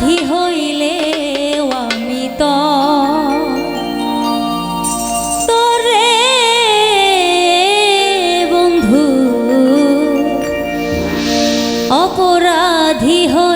বাধি হইলে আমি তো তোরে বন্ধু অপরাধী হই